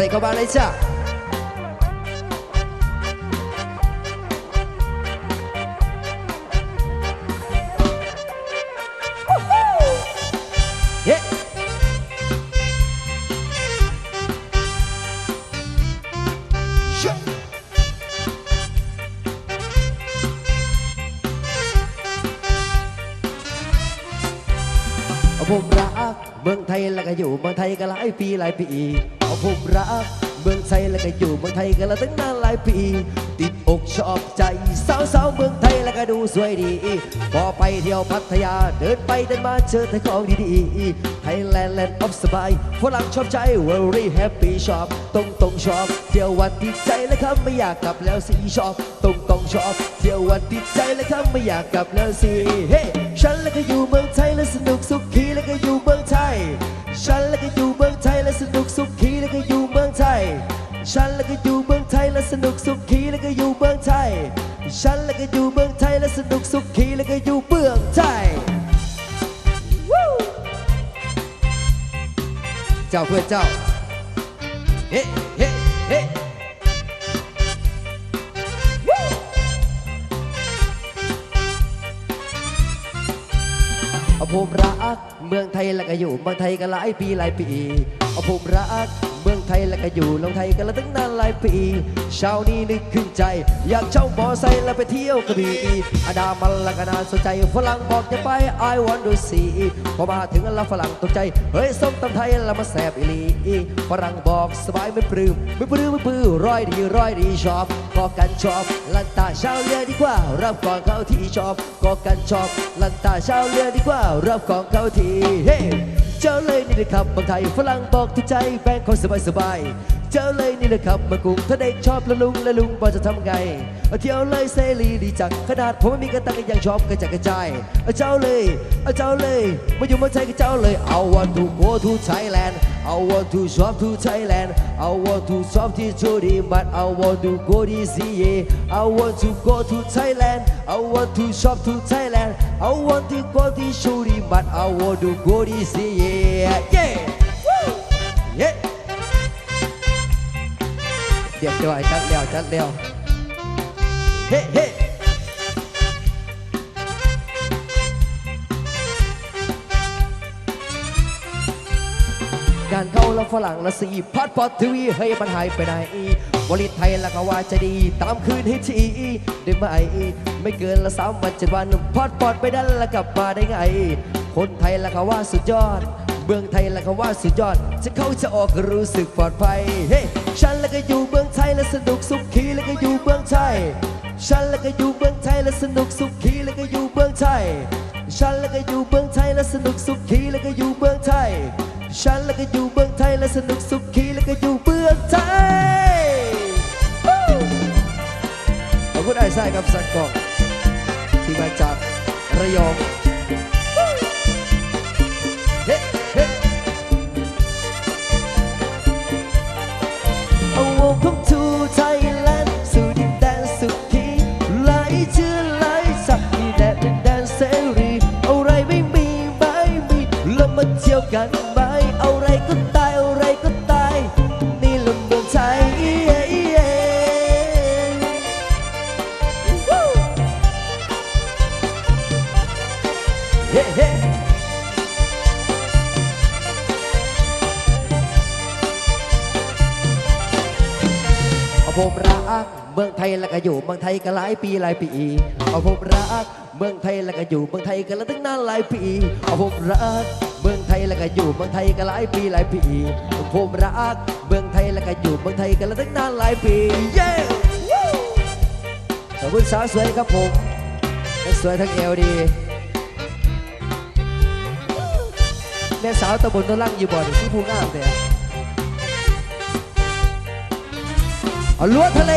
รเข้ามา เมืองไทยแล้วก็อยู่เมืองไทยก็หลายปีหลายปีเอาผมรัก เมืองไทยแล้วก็อยู่เมืองไทยกันแล้วตั้งนานหลายปี ติดอกชอบใจสาวสาวๆเมืองไทยแล้วก็ดูสวยดี พอไปเที่ยวพัทยาเดินไปเดินมาเจอแต่ของดีๆไทยแลนด์แลนด์ออฟสบายฝรั่งชอบใจ very happy ชอบตรงตรงชอบ เที่ยววันติดใจแล้วครับไม่อยากกลับแล้วสิชอบตรงตรงชอบ เที่ยววันติดใจแล้วครับไม่อยากกลับแล้วสิเฮ้ฉันแล้วก็อยู่เมืองไทยแล้วสนุกสุขีแล้วก็อยู่ ย ฉันแล้วก็อยู่เมืองไทยและสนุกสุขีแล้วก็อยู่เมืองไทย ฉันแล้วก็อยู่เมืองไทยและสนุกสุขีแล้วก็อยู่เมืองไทย ฉันแล้วก็อยู่เมืองไทยและสนุกสุขีแล้วก็อยู่เมืองไทย เจ้าเพื่อนเจ้า เฮ้ เฮ้ เฮ้ เอาผมรัก เมืองไทยแล้วก็อยู่เมืองไทยก็หลายปีหลายปีเอาผมรัก มืองไทยแล้วก็อยู่เมืองไทยกันแล้วตั้งนานหลายปีเช้านี้นึกขึ้นใจ อยากเช่ามอไซค์แล้วไปเที่ยวกระบี่อาดามันล้วก็น่าสนใจฝรั่งบอกจะไป I want to see พอมาถึงแล้วฝรั่งตกใจ เฮ้ยส้มตำไทยแล้วมาแสบอีลีฝรั่งบอกสบายไม่ปลื้มไม่ปลื้มไม่ปลื้มร้อยดีร้อยดีชอบก็กันชอบลันตาเช้าเรือดีกว่ารับก่อนเขาที่ชอบก็กันชอบลันตาเช้าเรือดีกว่ารับของเขาทีเฮ้ นะครับเมืองไทยฝรั่งบอกทุกใจแฟนคนสบายสบายเจ้าเลยนี่นะครับมืองกรุงถ้าเด็กชอบละลุงละลุงบอกจะทำไงเที่ยวเลยเสรีดีจังขนาดผมไม่มีกระตังก็ยังชอบกระจายกระจายเจ้าเลยเจ้าเลยมาอยู่เมืองไทยกับเจ้าเลย I want to go to Thailand I want to shop to Thailand I want to shop to Jody but I want to go to CA I want to go to Thailand I want to shop to Thailand I want to go to Jody but I want to go to CA yeah Woo! yeah เดี๋ยวจ่อยจัดเร็วจัดเร็วเฮ้เฮ้ งานเข้าแล้วฝรั่งละสีพัดพอดทวีเฮ้ยมันหายไปไหนบริไทยแล้วก็ว่าจะดี ตามคืนให้ทีได้ไหมไม่เกินละสามวันเจ็ดวันพอดพอดไปดันแล้วกลับมาได้ไง คนไทยแล้วก็ว่าสุดยอดเมืองไทยแล้วก็ว่าสุดยอดจะเข้าจะออกก็รู้สึกปลอดภัยเฮ้ฉันแล้วก็อยู่เมืองไทยแล้วสนุกสุขีแล้วก็อยู่เมืองไทย ฉันแล้วก็อยู่เมืองไทยแล้วสนุกสุขีแล้วก็อยู่เมืองไทย ฉันแล้วก็อยู่เมืองไทยแล้วสนุกสุขีแล้วก็อยู่เมืองไทย ฉันแล้วก็อยู่เบื้องไทยแล้วสนุกสุขีแล้วก็อยู่เบื้องไทยขอบคุณไอ้ไส้กับสักกองที่มาจากระยอง กันไหมเอาอะไรก็ตายเอาอะไรก็ตาย นี่ลำเมืองไทยเฮ้เฮ้เอาผมรัก เมืองไทยแล้วก็อยู่เมืองไทยก็หลายปีหลายปีเอาผมรัก เมืองไทยแล้วก็อยู่เมืองไทยกันแล้วตั้งนานหลายปีเอาผมรัก เมืองไทยแล้วก็อยู่เมืองไทยก็หลายปีหลายปีผมรัก เมืองไทยแล้วก็อยู่เมืองไทยกันแล้วตั้งนานหลายปีเย้ขอบคุณสาวสวยครับผมทั้งสวยทั้งเอวดีแม่สาวตะบนตะลั่งอยู่บ่อนี่ที่ภูงามเลย อะเอาล้วทะเล